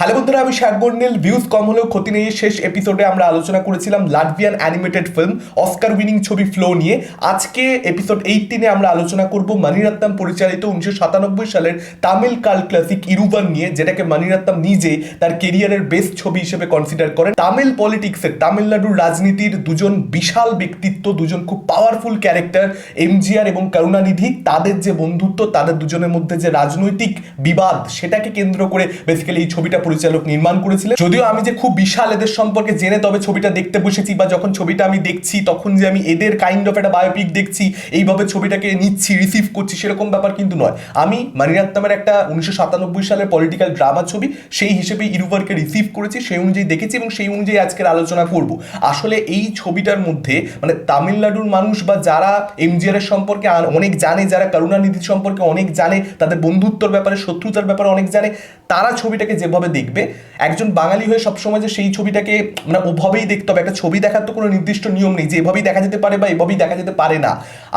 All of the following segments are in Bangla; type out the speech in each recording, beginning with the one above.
হ্যালো বন্ধুরা, আমি শাকবর্ণিল ভিউজ কম হলেও ক্ষতি নেই। শেষ এপিসোডে আমরা আলোচনা করেছিলাম Latvian animated film Oscar winning ছবি ফ্লো নিয়ে। আজকে এপিসোড এইটিনে আমরা আলোচনা করব মানিরত্নম পরিচালিত উনিশশো সাতানব্বই সালের তামিল কাল ক্লাসিক ইরুবান নিয়ে, যেটাকে মানিরত্নম নিজে তার কেরিয়ারের বেস্ট ছবি হিসেবে কনসিডার করেন। তামিল পলিটিক্সের তামিলনাড়ুর রাজনীতির দুজন বিশাল ব্যক্তিত্ব, দুজন খুব পাওয়ারফুল ক্যারেক্টার এমজিআর এবং করুণানিধি, তাদের যে বন্ধুত্ব, তাদের দুজনের মধ্যে যে রাজনৈতিক বিবাদ, সেটাকে কেন্দ্র করে বেসিক্যালি এই ছবিটা পরিচালক নির্মাণ করেছিলেন। যদিও আমি যে খুব বিশাল এদের সম্পর্কে জেনে তবে ছবিটা দেখতে বসেছি বা যখন ছবিটা আমি দেখছি, তখন যে আমি এদের কাইন্ড অফ একটা বায়োপিক দেখছি, এইভাবে ছবিটাকে নিচ্ছি রিসিভ করছি, সেরকম ব্যাপার কিন্তু নয়। আমি মানিরাত্তমের একটা উনিশশো সাতানব্বই সালের পলিটিক্যাল ড্রামা ছবি, সেই হিসেবে ইরুভারকে রিসিভ করেছি, সেই অনুযায়ী দেখেছি এবং সেই অনুযায়ী আজকের আলোচনা করব। আসলে এই ছবিটার মধ্যে মানে তামিলনাড়ুর মানুষ বা যারা এমজিআর এর সম্পর্কে অনেক জানে, যারা করুণানিধি সম্পর্কে অনেক জানে, তাদের বন্ধুত্বর ব্যাপারে, শত্রুতার ব্যাপারে অনেক জানে, তারা ছবিটাকে যেভাবে দেখবে একজন বাঙালি হয়ে সবসময় যে সেই ছবিটাকে মানে ওভাবেই দেখতে হবে, একটা ছবি দেখার তো কোনো নির্দিষ্ট নিয়ম নেই যে এভাবেই দেখা যেতে পারে বা এভাবেই দেখা যেতে পারে না।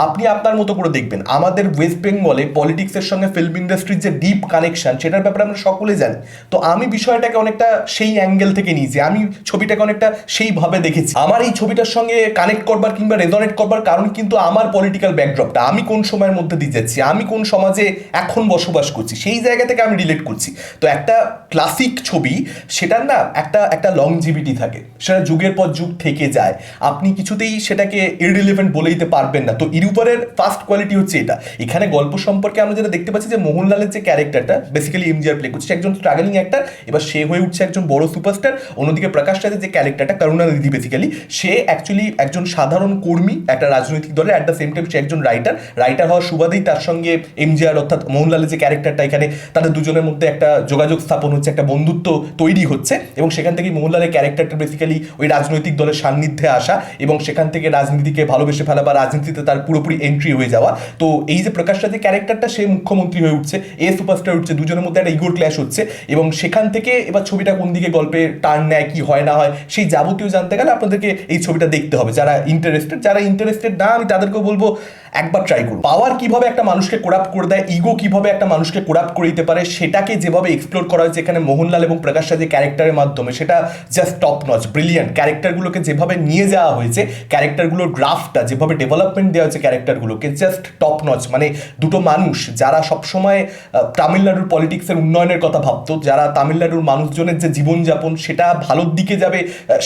আপনি আপনার মতো করে দেখবেন। আমাদের ওয়েস্ট বেঙ্গলে পলিটিক্সের সঙ্গে ফিল্ম ইন্ডাস্ট্রির যে ডিপ কানেকশন সেটার ব্যাপারে আমরা সকলে জানি। তো আমি বিষয়টাকে অনেকটা সেই অ্যাঙ্গেল থেকে নিয়েছি, আমি ছবিটাকে অনেকটা সেইভাবে দেখেছি। আমার এই ছবিটার সঙ্গে কানেক্ট করবার কিংবা রেজনেট করবার কারণ কিন্তু আমার পলিটিক্যাল ব্যাকড্রপটা আমি কোন সময়ের মধ্যে দিয়ে যাচ্ছি? আমি কোন সমাজে এখন বসবাস করছি? সেই জায়গা থেকে আমি রিলেট করছি। তো একটা ক্লাসিক ছবি, সেটার না একটা একটা লংজিভিটি থাকে। সেটা যুগের পর যুগ থেকে যায়। আপনি কিছুতেই সেটাকে ইররিলেভেন্ট বলে দিতে পারবেন না। তো ইরুপারের ফার্স্ট কোয়ালিটি হচ্ছে এটা। এখানে গল্প সম্পর্কে আমরা যেটা দেখতে পাচ্ছি যে মোহনলালের যে ক্যারেক্টারটা বেসিক্যালি এমজিআর প্লে করছে। একজন স্ট্রাগলিং অ্যাক্টার এবার সে হয়ে উঠছে একজন বড় সুপারস্টার অন্যদিকে প্রকাশ রাজের যে ক্যারেক্টারটা করুণানিধি বেসিক্যালি সে অ্যাকচুয়ালি একজন সাধারণ কর্মী একটা রাজনৈতিক দলের অ্যাট দ্য সেম টাইম সে একজন রাইটার রাইটার হওয়ার সুবাদেই তার সঙ্গে এমজিআর অর্থাৎ মোহনলালের যে ক্যারেক্টারটা এখানে, তাদের দুজনের মধ্যে একটা যোগাযোগ স্থাপন হচ্ছে, একটা বন্ধুত্ব তৈরি হচ্ছে এবং সেখান থেকে মোহনলালের ক্যারেক্টারটা বেসিক্যালি ওই রাজনৈতিক দলের সান্নিধ্যে আসা এবং সেখান থেকে রাজনীতিকে ভালোবেসে ফেলা বা রাজনীতিতে তার পুরোপুরি এন্ট্রি হয়ে যাওয়া। তো এই যে প্রকাশ রাজের ক্যারেক্টারটা, সে মুখ্যমন্ত্রী হয়ে উঠছে, এ সুপারস্টার উঠছে দুজনের মধ্যে একটা ইগোর ক্ল্যাশ হচ্ছে এবং সেখান থেকে এবার ছবিটা কোন দিকে গল্পে টার্ন নেয়, কি হয়, না হয়, সেই যাবতীয় জানতে গেলে আপনাদেরকে এই ছবিটা দেখতে হবে। যারা ইন্টারেস্টেড যারা ইন্টারেস্টেড না, আমি তাদেরকেও বলব একবার ট্রাই করুন। পাওয়ার কীভাবে একটা মানুষকে কোরাপ করে দেয় ইগো কীভাবে একটা মানুষকে কোরাপ করে দিতে পারে, সেটাকে যেভাবে এক্সপ্লোর করা হয়েছে এখানে মোহনলাল এবং প্রকাশ রাজের ক্যারেক্টারের মাধ্যমে, সেটা জাস্ট টপ নচ ব্রিলিয়ান্ট ক্যারেক্টারগুলোকে যেভাবে নিয়ে যাওয়া হয়েছে ক্যারেক্টারগুলোর গ্রাফটা যেভাবে ডেভেলপমেন্ট দেওয়া হয়েছে ক্যারেক্টারগুলোকে জাস্ট টপ নচ মানে দুটো মানুষ যারা সবসময় তামিলনাড়ুর পলিটিক্সের উন্নয়নের কথা ভাবতো, যারা তামিলনাড়ুর মানুষজনের যে জীবনযাপন, সেটা ভালোর দিকে যাবে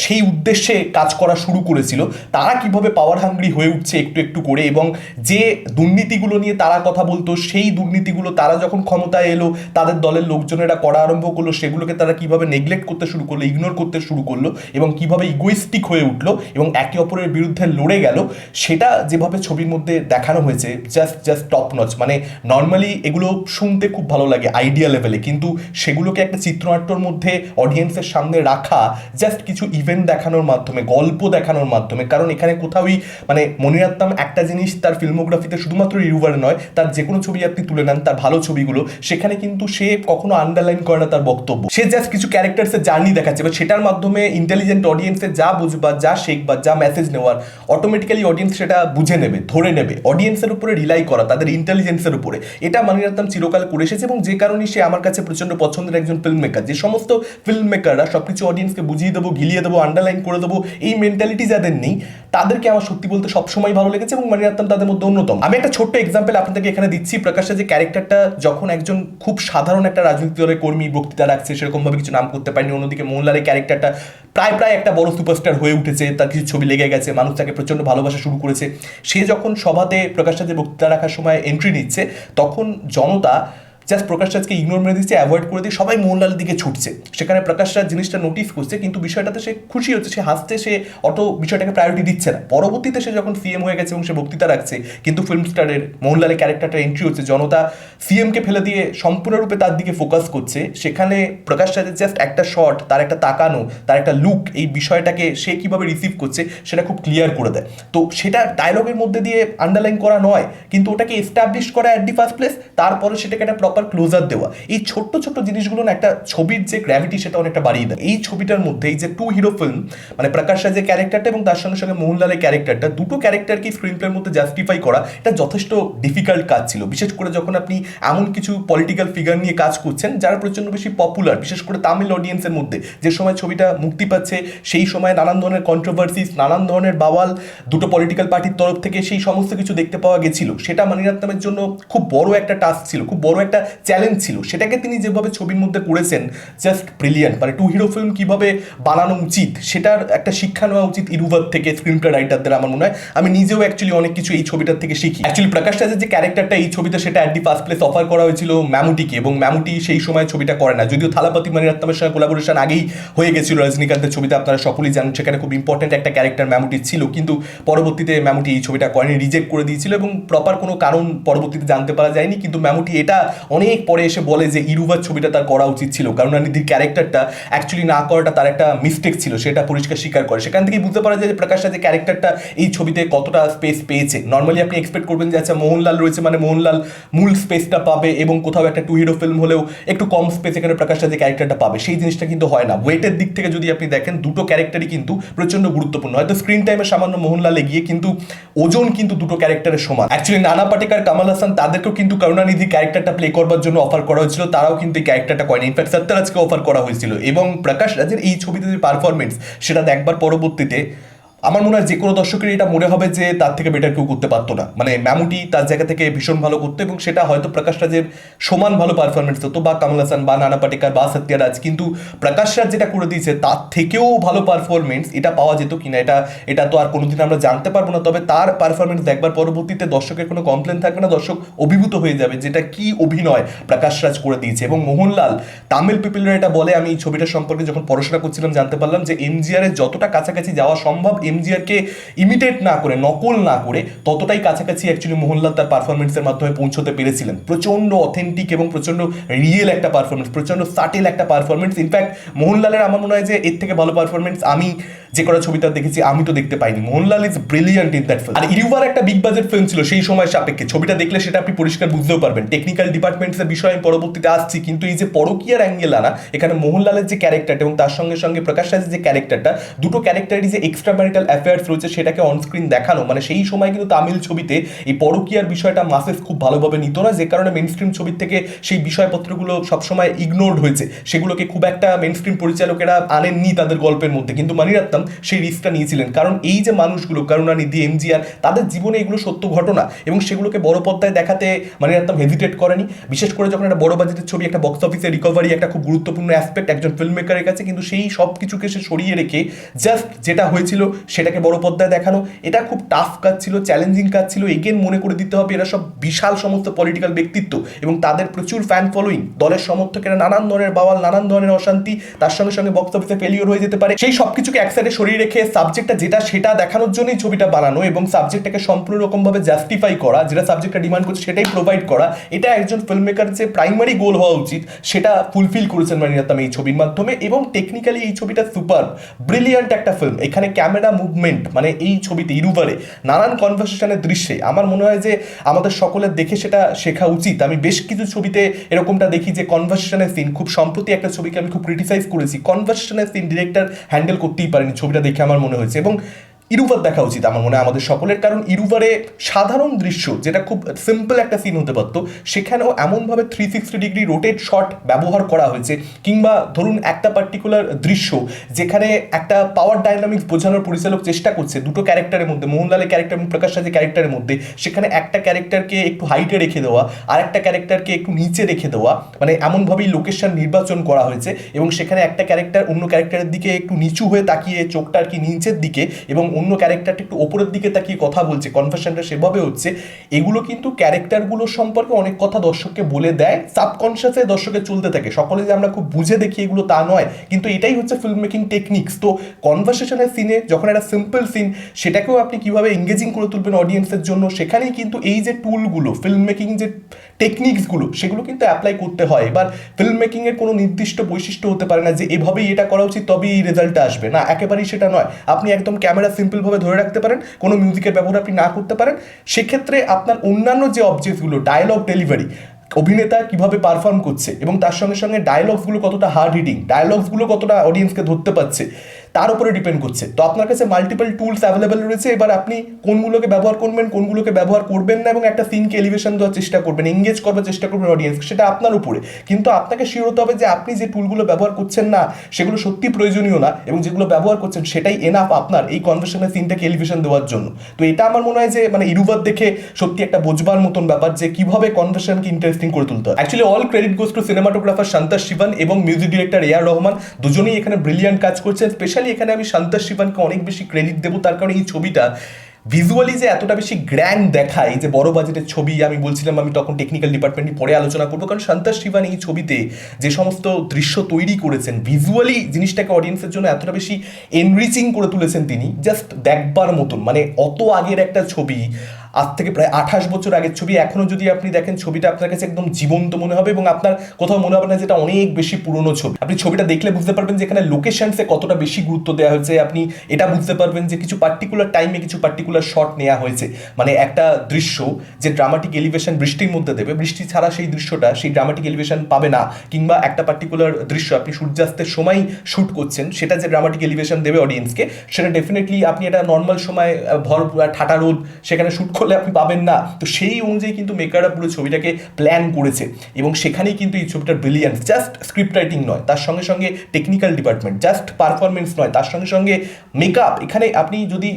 সেই উদ্দেশ্যে কাজ করা শুরু করেছিল, তারা কীভাবে পাওয়ার হাঙ্গরি হয়ে উঠছে একটু একটু করে এবং যে দুর্নীতিগুলো নিয়ে তারা কথা বলতো, সেই দুর্নীতিগুলো তারা যখন ক্ষমতায় এলো, তাদের দলের লোকজনেরা করা আরম্ভ করল, সেগুলোকে তারা কীভাবে নেগলেক্ট করতে শুরু করল ইগনোর করতে শুরু করল এবং কীভাবে ইগোইস্টিক হয়ে উঠল এবং একে অপরের বিরুদ্ধে লড়ে গেল, সেটা যেভাবে ছবির মধ্যে দেখানো হয়েছে জাস্ট জাস্ট টপ নচ মানে নর্মালি এগুলো শুনতে খুব ভালো লাগে আইডিয়া লেভেলে কিন্তু সেগুলোকে একটা চিত্রনাট্যর মধ্যে অডিয়েন্সের সামনে রাখা জাস্ট কিছু ইভেন্ট দেখানোর মাধ্যমে, গল্প দেখানোর মাধ্যমে, কারণ এখানে কোথাওই মানে মনিরাত্তাম একটা জিনিস তার ফিল্মোগ্রাফিতে শুধুমাত্র রিউভার নয়, তার যে কোনো ছবি আপনি তুলে নেন, তার ভালো ছবিগুলো, সেখানে কিন্তু সে কখনো আন্ডারলাইন করে না তার বক্তব্য। সে জাস্ট কিছু ক্যারেক্টার্সের জার্নি দেখাচ্ছে বা সেটার মাধ্যমে ইন্টেলিজেন্ট অডিয়েন্সের যা বুঝবা যা শেখবা যা মেসেজ নেওয়ার অটোমেটিক্যালি অডিয়েন্স সেটা বুঝে নেবে, ধরে নেবে। অডিয়েন্সের উপরে রিলাই করা, তাদের ইন্টেলিজেন্সের উপরে। এটা মানিরত্তম চিরকাল করে এসেছে এবং যে কারণে সে আমার কাছে প্রচণ্ড পছন্দের একজন ফিল্ম মেকার যে সমস্ত ফিল্ম মেকাররা সবকিছু অডিয়েন্সকে বুঝিয়ে দেবো, গিলিয়ে দেবো আন্ডারলাইন করে দেবো, এই মেন্টালিটি যাদের নেই, তাদেরকে আমার সত্যি বলতে সবসময় ভালো লেগেছে এবং মানি মানিরত্তম তাদের মধ্যে অন্যতম আমি একটা ছোট্ট এক্সাম্পল আপনাদেরকে এখানে দিচ্ছি। প্রকাশে যে ক্যারেক্টারটা যখন একজন খুব সাধারণ একটা রাজনৈতিক দলের কর্মী বক্তৃতা রাখছে, সেরকমভাবে কিছু নাম করতে পারেনি। অন্যদিকে মোহনলালের ক্যারেক্টারটা প্রায় প্রায় একটা বড় সুপারস্টার হয়ে উঠেছে। তার কিছু ছবি লেগে গেছে। মানুষ তাকে প্রচণ্ড ভালোবাসা শুরু করেছে। সে যখন সভাতে প্রকাশ রাজের বক্তৃতা রাখার সময় এন্ট্রি নিচ্ছে, তখন জনতা জাস্ট প্রকাশ রাজকে ইগনোর মেরে দিচ্ছে অ্যাভয়েড করে দিয়ে সবাই মোহনলালের দিকে ছুটছে। সেখানে প্রকাশ রাজ জিনিসটা নোটিস করছে, কিন্তু বিষয়টাতে সে খুশি হচ্ছে, সে হাসতে, সে অত বিষয়টাকে প্রায়োরিটি দিচ্ছে না। পরবর্তীতে সে যখন সিএম হয়ে গেছে এবং সে বক্তৃতা রাখছে, কিন্তু ফিল্ম স্টারের মোহনলালের ক্যারেক্টারটা এন্ট্রি হচ্ছে, জনতা সিএমকে ফেলে দিয়ে সম্পূর্ণরূপে তার দিকে ফোকাস করছে। সেখানে প্রকাশ রাজের জাস্ট একটা শট তার একটা তাকানো, তার একটা লুক এই বিষয়টাকে সে কীভাবে রিসিভ করছে, সেটা খুব ক্লিয়ার করে দেয়। তো সেটা ডায়লগের মধ্যে দিয়ে আন্ডারলাইন করা নয়, কিন্তু ওটাকে এস্টাবলিশ করা অ্যাট দি ফার্স্ট প্লেস তারপরে সেটাকে একটা প্রপার ক্লোজার দেওয়া। এই ছোট্ট ছোট্ট জিনিসগুলো না একটা ছবির যে গ্র্যাভিটি সেটা অনেকটা বাড়িয়ে দেয়। এই ছবিটার মধ্যে এই যে টু হিরো ফিল্ম মানে প্রকাশ রাজের ক্যারেক্টারটা এবং তার সঙ্গে সঙ্গে মোহনলালের ক্যারেক্টারটা দুটো ক্যারেক্টারকে স্ক্রিন প্লের মধ্যে জাস্টিফাই করা এটা যথেষ্ট ডিফিকাল্ট কাজ ছিল। বিশেষ করে যখন আপনি এমন কিছু পলিটিক্যাল ফিগার নিয়ে কাজ করছেন, যারা প্রচণ্ড বেশি পপুলার বিশেষ করে তামিল অডিয়েন্সের মধ্যে। যে সময় ছবিটা মুক্তি পাচ্ছে, সেই সময় নানান ধরনের কন্ট্রোভার্সিস নানান ধরনের বাওয়াল, দুটো পলিটিক্যাল পার্টির তরফ থেকে সেই সমস্ত কিছু দেখতে পাওয়া গেছিল। সেটা মানিরত্নমের জন্য খুব বড় একটা টাস্ক ছিল, খুব বড় একটা চ্যালেঞ্জ ছিল। সেটাকে তিনি যেভাবে ছবির মধ্যে করেছেন জাস্ট ব্রিলিয়ান্ট মানে টু হিরো ফিল্ম কীভাবে বানানো উচিত, সেটার একটা শিক্ষা নেওয়া উচিত ইরুভার থেকে স্ক্রিন প্লে রাইটারদের আমার মনে হয়। আমি নিজেও অ্যাকচুয়ালি অনেক কিছু এই ছবিটার থেকে শিখি। অ্যাকচুয়ালি প্রকাশ রাজের যে ক্যারেক্টারটা এই ছবিতে সেটা at the first place offer করা হয়েছিল ম্যামুটিকে এবং ম্যামুটি সেই সময় ছবিটা করে না। যদিও থালাপতি মানিরত্নমের সঙ্গে কোলাবোরেশন আগেই হয়ে গেছিল রজনীকান্তের ছবিতে আপনারা সকলেই জানেন, সেখানে খুব ইম্পর্টেন্ট একটা ক্যারেক্টার ম্যামুটি ছিল, কিন্তু পরবর্তীতে ম্যামুটি এই ছবিটা করেনি রিজেক্ট করে দিয়েছিল, এবং প্রপার কোনো কারণ পরবর্তীতে জানতে পারা যায়নি, কিন্তু ম্যামুটি এটা অনেক পরে এসে বলে যে ইরুভার ছবিটা তার করা উচিত ছিল। করুণানিধির ক্যারেক্টারটা অ্যাকচুয়ালি না করাটা তার একটা মিস্টেক ছিল, সেটা পরিষ্কার স্বীকার করে। সেখান থেকেই বুঝতে পারা যায় যে প্রকাশ রাজের ক্যারেক্টারটা এই ছবিতে কতটা স্পেস পেয়েছে। নর্মালি আপনি এক্সপেক্ট করবেন যে আচ্ছা মোহনলাল রয়েছে মানে মোহনলাল মূল স্পেসটা পাবে এবং কোথাও একটা টু হিরো ফিল্ম হলেও একটু কম স্পেস এখানে প্রকাশ রাজের ক্যারেক্টারটা পাবে, সেই জিনিসটা কিন্তু হয় না। ওয়েটের দিক থেকে যদি আপনি দেখেন, দুটো ক্যারেক্টারই কিন্তু প্রচণ্ড গুরুত্বপূর্ণ। হয়তো স্ক্রিন টাইমে সামান্য মোহনলাল এগিয়ে কিন্তু ওজন কিন্তু দুটো ক্যারেক্টারের সমান। অ্যাকচুয়ালি নানা পাটেকার কামাল হাসান তাদেরকেও কিন্তু করুণানিধি ক্যারেক্টারটা প্লে করবার জন্য অফার করা হয়েছিল, তারাও কিন্তু এই ক্যারেক্টারটা কয়নি ইনফ্যাক্ট সত্যরাজকে অফার করা হয়েছিল। এবং প্রকাশ রাজের এই ছবিতে যে পারফরমেন্স সেটা দেখবার পরবর্তীতে আমার মনে হয় যে কোনো দর্শকের এটা মনে হবে যে তার থেকে বেটার কেউ করতে পারতো না। মানে ম্যামুটি তার জায়গা থেকে ভীষণ ভালো করতো এবং সেটা হয়তো প্রকাশ রাজের সমান ভালো পারফরমেন্স হতো বা কামাল হাসান বা নানা পাটেকার বা সত্যারাজ কিন্তু প্রকাশ রাজ যেটা করে দিয়েছে, তার থেকেও ভালো পারফরমেন্স এটা পাওয়া যেত কিনা এটা এটা তো আর কোনোদিন আমরা জানতে পারব না। তবে তার পারফরমেন্স দেখবার পরবর্তীতে দর্শকের কোনো কমপ্লেন থাকবে না, দর্শক অভিভূত হয়ে যাবে যেটা কি অভিনয় প্রকাশ রাজ করে দিয়েছে। এবং মোহনলাল, তামিল পিপিলরা এটা বলে, আমি এই ছবিটা সম্পর্কে যখন পড়াশোনা করছিলাম জানতে পারলাম যে এমজিআর এর যতটা কাছাকাছি যাওয়া সম্ভব এমজিআরকে ইমিটেট না করে, নকল না করে ততটাই কাছাকাছি অ্যাকচুয়ালি মোহনলাল তার পারফরমেন্সের মাধ্যমে পৌঁছতে পেরেছিলেন। প্রচণ্ড অথেন্টিক এবং প্রচণ্ড রিয়েল একটা পারফরমেন্স প্রচণ্ড সাটেল একটা পারফরমেন্স ইনফ্যাক্ট মোহনলালের আমার মনে হয় যে এর থেকে ভালো পারফরমেন্স আমি যে কটা ছবিটা দেখেছি, আমি তো দেখতে পাইনি। Mohanlal is brilliant in that film আর ইউবার একটা বিগ বাজেট ফিল্ম ছিল, সেই সময় সাপেক্ষে। ছবিটা দেখলে সেটা আপনি পরিষ্কার বুঝতেও পারবেন। টেকনিক্যাল ডিপার্টমেন্টসের বিষয়ে পরবর্তীতে আসছি, কিন্তু এই যে পরকীয়ার অ্যাঙ্গেল আনা, এখানে মোহনলালের যে ক্যারেক্টারটা এবং তার সঙ্গে সঙ্গে প্রকাশ রাজের যে ক্যারেক্টারটা দুটো ক্যারেক্টারের যে এক্সট্রা ম্যারিটাল অ্যাফেয়ার্স রয়েছে, সেটাকে অনস্ক্রিন দেখানো। মানে সেই সময় কিন্তু তামিল ছবিতে এই পরকীয়ার বিষয়টা মাসেস খুব ভালোভাবে নিত না, যে কারণে মেন স্ট্রিম ছবির থেকে সেই বিষয়পত্রগুলো সবসময় ইগনোরড হয়েছে। সেগুলোকে খুব একটা মেন স্ট্রিম পরিচালকেরা আনেননি তাদের গল্পের মধ্যে। কিন্তু মানিরাত্তাম সেই রিস্কটা নিয়েছিলেন। কারণ এই যে মানুষগুলো, করুণানিধি, এমজিআর, তাদের জীবনে এগুলো সত্য ঘটনা এবং সেগুলোকে বড় পর্দায় দেখাতে মানে একদম হেজিটেট করেনি। বিশেষ করে যখন একটা বড় বাজেটের ছবি, একটা বক্স অফিসে রিকভারি একটা খুব গুরুত্বপূর্ণ অ্যাসপেক্ট একজন ফিল্ম মেকারের কাছে, কিন্তু সেই সব কিছুকে সে সরিয়ে রেখে জাস্ট যেটা হয়েছিল সেটাকে বড় পর্দায় দেখানো। এটা খুব টাফ কাজ ছিল চ্যালেঞ্জিং কাজ ছিল। এগেন মনে করে দিতে হবে, এরা সব বিশাল সমস্ত পলিটিক্যাল ব্যক্তিত্ব এবং তাদের প্রচুর ফ্যান ফলোয়িং দলের সমর্থকেরা নানান ধরনের বাওয়াল, নানান ধরনের অশান্তি, তার সঙ্গে সঙ্গে বক্স অফিসে ফেলিওর হয়ে যেতে পারে। সেই সব কিছুকে এক সাইডে সরিয়ে রেখে সাবজেক্টটা যেটা সেটা দেখানোর জন্যই ছবিটা বানানো এবং সাবজেক্টটাকে সম্পূর্ণ রকমভাবে জাস্টিফাই করা, যেটা সাবজেক্টটা ডিমান্ড করছে সেটাই প্রোভাইড করা, এটা একজন ফিল্ম মেকার যে প্রাইমারি গোল হওয়া উচিত, সেটা ফুলফিল করেছেন মানিরাত্তাম এই ছবির মাধ্যমে এবং টেকনিক্যালি এই ছবিটা সুপার ব্রিলিয়ান্ট একটা ফিল্ম এখানে ক্যামেরা মুভমেন্ট মানে এই ছবিতে ইরুবারে নানান কনভারসেশনের দৃশ্যে। আমার মনে হয় যে আমাদের সকলের দেখে সেটা শেখা উচিত। আমি বেশ কিছু ছবিতে এরকমটা দেখি যে কনভারসেশনের সিন খুব সম্প্রতি একটা ছবিকে আমি খুব ক্রিটিসাইজ করেছি। কনভারসেশনের সিন ডিরেক্টর হ্যান্ডেল করতেই পারেনি। ছবিটা দেখে আমার মনে হয়েছে। এবং ইরুভার দেখা উচিত আমার মনে হয় আমাদের সকলের। কারণ ইরুভারে সাধারণ দৃশ্য, যেটা খুব সিম্পল একটা সিন হতে পারতো, সেখানেও এমনভাবে three sixty degree rotate shot ব্যবহার করা হয়েছে, কিংবা ধরুন একটা পার্টিকুলার দৃশ্য, যেখানে একটা পাওয়ার ডাইনামিক্স বোঝানোর পরিচালক চেষ্টা করছে, দুটো ক্যারেক্টারের মধ্যে, মোহনলালের ক্যারেক্টার এবং প্রকাশ রাজের ক্যারেক্টারের মধ্যে, সেখানে একটা ক্যারেক্টারকে একটু হাইটে রেখে দেওয়া, আর একটা ক্যারেক্টারকে একটু নিচে রেখে দেওয়া মানে এমনভাবেই লোকেশন নির্বাচন করা হয়েছে, এবং সেখানে একটা ক্যারেক্টার অন্য ক্যারেক্টারের দিকে একটু নিচু হয়ে তাকিয়ে, চোখটা আর কি নিচের দিকে, এবং অন্য ক্যারেক্টারটা একটু ওপরের দিকে তাকিয়ে কথা বলছে কনভার্সনটা সেভাবে হচ্ছে। এগুলো কিন্তু ক্যারেক্টারগুলো সম্পর্কে অনেক কথা দর্শককে বলে দেয় সাবকনসিয়াসে দর্শকের চলতে থাকে। সকলে যে আমরা খুব বুঝে দেখি এগুলো তা নয়, কিন্তু এটাই হচ্ছে ফিল্ম মেকিং টেকনিক্স তো কনভার্সেশনের সিনে যখন একটা সিম্পল সিন সেটাকেও আপনি কীভাবে এঙ্গেজিং করে তুলবেন অডিয়েন্সের জন্য, সেখানেই কিন্তু এই যে টুলগুলো ফিল্ম মেকিং যে টেকনিক্সগুলো সেগুলো কিন্তু অ্যাপ্লাই করতে হয়। এবার ফিল্ম মেকিংয়ের কোনো নির্দিষ্ট বৈশিষ্ট্য হতে পারে না যে এভাবেই এটা করা উচিত, তবেই রেজাল্টটা আসবে। না, একেবারেই সেটা নয়। আপনি একদম ক্যামেরা সিম্পলভাবে ধরে রাখতে পারেন, কোনো মিউজিকের ব্যবহার আপনি না করতে পারেন, সেক্ষেত্রে আপনার অন্যান্য যে অবজেক্টগুলো ডায়লগ ডেলিভারি অভিনেতা কীভাবে পারফর্ম করছে এবং তার সঙ্গে সঙ্গে ডায়লগসগুলো কতটা হার্ড হিটিং ডায়লগসগুলো কতটা অডিয়েন্সকে ধরতে পারছে তার উপরে ডিপেন্ড করছে। তো আপনার কাছে মাল্টিপল টুলস অ্যাভেলেবেল রয়েছে, এবার আপনি কোনগুলোকে ব্যবহার করবেন, কোনগুলোকে ব্যবহার করবেন না, এবং একটা সিনকে এলিভেশন দেওয়ার চেষ্টা করবেন এঙ্গেজ করবার চেষ্টা করবেন অডিয়েন্স সেটা আপনার উপরে। কিন্তু আপনাকে শিওর হতে হবে যে আপনি যে টুলগুলো ব্যবহার করছেন না, সেগুলো সত্যি প্রয়োজনীয় না, এবং যেগুলো ব্যবহার করছেন সেটাই এনাফ আপনার এই কনভার্সনের সিনটাকে এলিভেশন দেওয়ার জন্য। তো এটা আমার মনে হয় যে মানে ইরুভার দেখে সত্যি একটা বোঝবার মতন ব্যাপার যে কীভাবে কনভার্সেশনকে ইন্টারেস্টিং করে তুলতে হয়। Actually all credit goes to cinematographer Shanta Sivan এবং music director A R Rahman দুজনেই এখানে ব্রিলিয়ান্ট কাজ করছেন স্পেশালি এখানে আমি শান্তা শিবনকে অনেক বেশি ক্রেডিট দেবো, তার কারণে এই ছবিটা ভিজুয়ালি যে এতটা বেশি গ্র্যান্ড দেখায় যে বড় বাজেটের ছবি, আমি বলছিলাম আমি তখন টেকনিক্যাল ডিপার্টমেন্ট পরে আলোচনা করব, কারণ সন্তোষ শিবান এই ছবিতে যে সমস্ত দৃশ্য তৈরি করেছেন ভিজুয়ালি জিনিসটাকে অডিয়েন্সের জন্য এতটা বেশি এনরিচিং করে তুলেছেন তিনি জাস্ট দেখবার মতন মানে অত আগের একটা ছবি আজ থেকে প্রায় আঠাশ বছর আগের ছবি। এখনও যদি আপনি দেখেন, ছবিটা আপনার কাছে একদম জীবন্ত মনে হবে এবং আপনার কোথাও মনে হবে না যেটা অনেক বেশি পুরনো ছবি। আপনি ছবিটা দেখলে বুঝতে পারবেন যে এখানে লোকেশনসে কতটা বেশি গুরুত্ব দেওয়া হয়েছে। আপনি এটা বুঝতে পারবেন যে কিছু পার্টিকুলার টাইমে কিছু পার্টিকুলার শট নেওয়া হয়েছে। মানে একটা দৃশ্য যে ড্রামাটিক এলিভেশন বৃষ্টির মধ্যে দেবে। বৃষ্টি ছাড়া সেই দৃশ্যটা, সেই ড্রামাটিক এলিভেশন পাবে না। কিংবা একটা পার্টিকুলার দৃশ্য, আপনি সূর্যাস্তের সময় শ্যুট করছেন, সেটা যে ড্রামাটিক এলিভেশন দেবে অডিয়েন্সকে সেটা ডেফিনেটলি আপনি এটা নর্মাল সময় ভর ঠাটা রোদ সেখানে শ্যুট করলে আপনি পাবেন না। তো সেই অনুযায়ী কিন্তু মেকাররা পুরো ছবিটাকে প্ল্যান করেছে এবং সেখানেই কিন্তু এই ছবিটার ব্রিলিয়ান্স জাস্ট স্ক্রিপ্ট রাইটিং নয়, তার সঙ্গে সঙ্গে টেকনিক্যাল ডিপার্টমেন্ট জাস্ট পারফরমেন্স নয়, তার সঙ্গে সঙ্গে মেকআপ এখানে আপনি যদি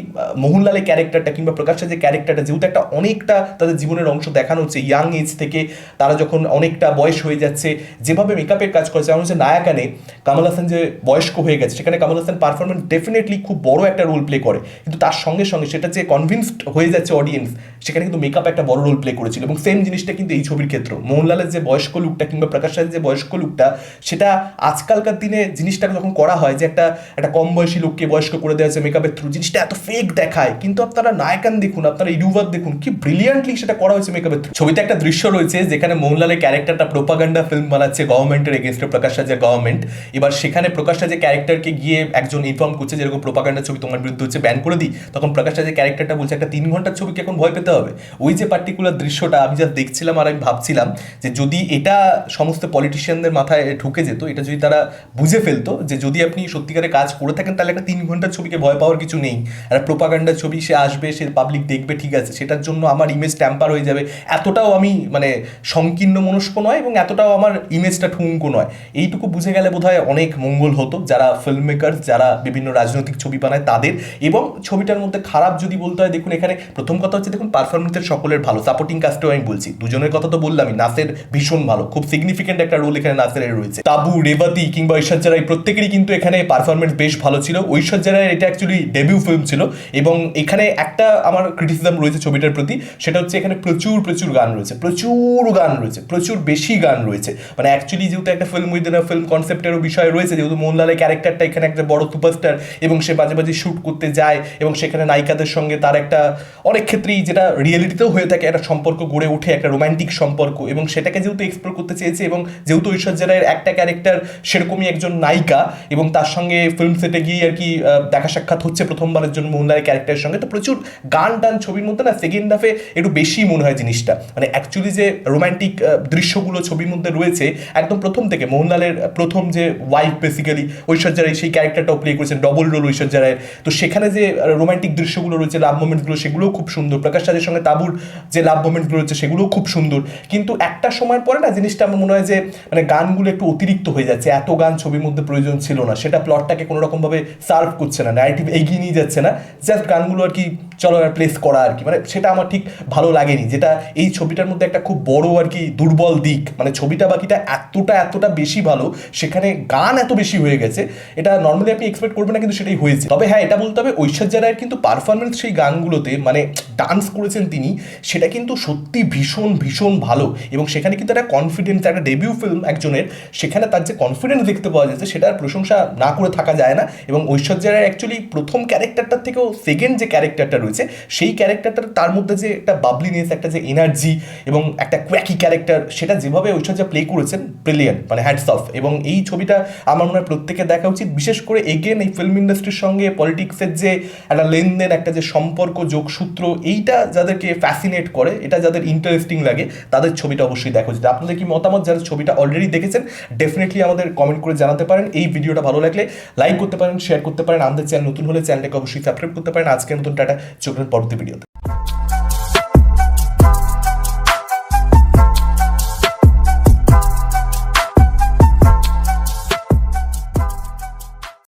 মোহনলালের ক্যারেক্টারটা কিংবা প্রকাশের যে ক্যারেক্টারটা যেহেতু একটা অনেকটা তাদের জীবনের অংশ দেখানো হচ্ছে ইয়াং এজ থেকে তারা যখন অনেকটা বয়স হয়ে যাচ্ছে, যেভাবে মেকআপের কাজ করেছে, যেমন হচ্ছে নায়াকানে কামাল হাসান যে বয়স্ক হয়ে গেছে, সেখানে কামাল হাসান পারফরমেন্স ডেফিনেটলি খুব বড় একটা রোল প্লে করে। কিন্তু তার সঙ্গে সঙ্গে সেটা যে কনভিন্সড হয়ে যাচ্ছে অডিয়েন্স সেখানে কিন্তু মেকআপ একটা বড় রোল প্লে করেছিল এবং সেম জিনিসটা কিন্তু এই ছবির ক্ষেত্রে মোহনলালের যে বয়স্ক লুকটা কিংবা প্রকাশ রাজের যে বয়স্ক লুকটা সেটা আজকালকার দিনে জিনিসটা যখন করা হয় যে একটা একটা কম বয়সী লোককে বয়স্ক করে দেওয়া হয়েছে মেকআপের থ্রু জিনিসটা এত ফেক দেখায়। কিন্তু আপনারা নায়কান দেখুন, আপনারা ইডুভার দেখুন, কি ব্রিলিয়ান্টলি সেটা করা হয়েছে মেকআপের থ্রু ছবিতে একটা দৃশ্য রয়েছে যেখানে মোহনলালের ক্যারেক্টারটা প্রোপাগান্ডা ফিল্ম বানাচ্ছে গভর্নমেন্টের এগেনস্টে প্রকাশ রাজের গভর্নমেন্ট এবার সেখানে প্রকাশ রাজের ক্যারেক্টারকে গিয়ে একজন ইনফর্ম করছে যেরকম প্রোপাগান্ডা ছবি তোমার বিরুদ্ধে হচ্ছে ব্যান করে দিই। তখন প্রকাশ রাজের ক্যারেক্টারটা বলছে, একটা তিন ঘণ্টার ছবিকে এখন ভয় পেতে হবে। ওই যে পার্টিকুলার দৃশ্যটা আমি যা দেখছিলাম আর আমি ভাবছিলাম যে যদি এটা সমস্ত পলিটিশিয়ানদের মাথায় ঢুকে যেত, এটা যদি তারা বুঝে ফেলতো যে যদি আপনি সত্যিকারে কাজ করে থাকেন, তাহলে একটা তিন ঘণ্টার ছবিকে ভয় পাওয়ার কিছু নেই। একটা প্রোপাগান্ডার ছবি সে আসবে, সে পাবলিক দেখবে, ঠিক আছে। সেটার জন্য আমার ইমেজ ট্যাম্পার হয়ে যাবে। এতটাও আমি মানে সংকীর্ণ মনস্ক নয় এবং এতটাও আমার ইমেজটা ঠুঙ্কো নয়। এইটুকু বুঝে গেলে বোধহয় অনেক মঙ্গল হতো যারা ফিল্ম মেকার যারা বিভিন্ন রাজনৈতিক ছবি বানায় তাদের। এবং ছবিটার মধ্যে খারাপ যদি বলতে হয়, দেখুন এখানে প্রথম কথা হচ্ছে দেখুন পারফরমেন্সের সকলের ভালো সাপোর্টিং কাস্টও আমি বলছি। দুজনের কথা তো বললামই, নাসের ভীষণ ভালো, খুব সিগনিফিকেন্ট একটা রোল এখানে নাসেরের রয়েছে। তাবু, রেবাতি কিংবা ঐশ্বর্য রায় প্রত্যেকেরই কিন্তু এখানে পারফরমেন্স বেশ ভালো ছিল। ঐশ্বর্য রায়ের এটা অ্যাকচুয়ালি ডেবিউ ফিল্ম ছিল এবং এখানে একটা আমার ক্রিটিসিজম রয়েছে ছবিটার প্রতি, সেটা হচ্ছে এখানে প্রচুর প্রচুর গান রয়েছে, প্রচুর গান রয়েছে, প্রচুর বেশি গান রয়েছে। মানে অ্যাকচুয়ালি যেহেতু একটা ফিল্ম উইদিন ফিল্ম কনসেপ্টেরও বিষয় রয়েছে, যেহেতু মোহনলালের ক্যারেক্টারটা এখানে একটা বড় সুপারস্টার এবং সে মাঝে মাঝে শ্যুট করতে যায় এবং সেখানে নায়িকাদের সঙ্গে তার একটা অনেক ক্ষেত্রেই যেটা রিয়েলিটিতেও হয়ে থাকে, একটা সম্পর্ক গড়ে ওঠে, একটা রোমান্টিক সম্পর্ক, এবং সেটাকে যেহেতু এক্সপ্লোর করতে চেয়েছে, এবং যেহেতু ঐশ্বর্য রায়ের একটা ক্যারেক্টার সেরকমই একজন নায়িকা, এবং তার সঙ্গে ফিল্ম সেটে গিয়ে আর কি দেখা সাক্ষাৎ হচ্ছে প্রথমবারের জন্য মোহনলালের ক্যারেক্টারের সঙ্গে, তো প্রচুর গান টান ছবির মধ্যে না সেকেন্ড হাফে একটু বেশি মনে হয় জিনিসটা। মানে অ্যাকচুয়ালি যে রোমান্টিক দৃশ্যগুলো ছবির মধ্যে রয়েছে, একদম প্রথম থেকে মোহনলালের প্রথম যে ওয়াইফ বেসিক্যালি ঐশ্বর্য রায় সেই ক্যারেক্টারটাও প্লে করেছেন ডবল রোল ঐশ্বর্য রায়ের তো সেখানে যে রোমান্টিক দৃশ্যগুলো রয়েছে লাভ মোমেন্টগুলো সেগুলোও খুব সুন্দর। প্রকাশ রাজের সঙ্গে তাবুর যে লাভ মোমেন্টগুলো রয়েছে, সেগুলোও খুব সুন্দর। কিন্তু একটা সময় পরে না, জিনিসটা আমার মনে হয় যে মানে গানগুলো একটু অতিরিক্ত হয়ে যাচ্ছে। এত গান ছবির মধ্যে প্রয়োজন ছিল না। সেটা প্লটটাকে কোনো রকমভাবে সার্ভ করছে না ন্যারেটিভ এগিয়ে নিয়ে যাচ্ছে না। জাস্ট গানগুলো আর কি চলো প্লেস করা আর কি। মানে সেটা আমার ঠিক ভালো লাগেনি। যেটা এই ছবিটার মধ্যে একটা খুব বড় আর কি দুর্বল দিক। মানে ছবিটা বাকিটা এতটা এতটা বেশি ভালো, সেখানে গান এত বেশি হয়ে গেছে। এটা নর্মালি আপনি এক্সপেক্ট করবেন না, কিন্তু সেটাই হয়েছে। তবে হ্যাঁ এটা বলতে হবে, ঐশ্বর্য রায়ের কিন্তু পারফরমেন্স সেই গানগুলোতে মানে ডান্স করেছেন তিনি, সেটা কিন্তু সত্যি ভীষণ ভীষণ ভালো। এবং সেখানে কিন্তু একটা কনফিডেন্স একটা ডেবিউ ফিল্ম একজনের, সেখানে তার যে কনফিডেন্স দেখতে পাওয়া যাচ্ছে, সেটার প্রশংসা না করে থাকা যায় না। এবং ঐশ্বর্য রায়ের অ্যাকচুয়ালি প্রথম ক্যারেক্টারটার থেকেও সেকেন্ড যে ক্যারেক্টারটা রয়েছে, সেই ক্যারেক্টারটার তার মধ্যে যে একটা বাবলিনেস একটা যে এনার্জি এবং একটা কোয়াকি ক্যারেক্টার সেটা যেভাবে ঐশ্বর্যা প্লে করেছেন ব্রিলিয়ান্ট মানে হ্যাডস অফ এবং এই ছবিটা আমার মনে হয় প্রত্যেকে দেখা উচিত, বিশেষ করে এগেন এই ফিল্ম ইন্ডাস্ট্রির সঙ্গে পলিটিক্সের যে একটা লেনদেন, একটা যে সম্পর্ক যোগসূত্র, এইটা যাদেরকে ফ্যাসিনেট করে, এটা যাদের ইন্টারেস্টিং লাগে, তাদের ছবিটা অবশ্যই দেখা উচিত। আপনাদের কি মতামত? যারা ছবিটা অলরেডি দেখেছেন ডেফিনেটলি আমাদের কমেন্ট করে জানাতে পারেন। এই ভিডিওটা ভালো লাগলে লাইক করতে পারেন শেয়ার করতে পারেন। আমাদের চ্যানেল নতুন হলে চ্যানেলটাকে অবশ্যই সাবস্ক্রাইব করতে পারেন। আজকের মতন টাটা। চোখের পরবর্তী ভিডিওতে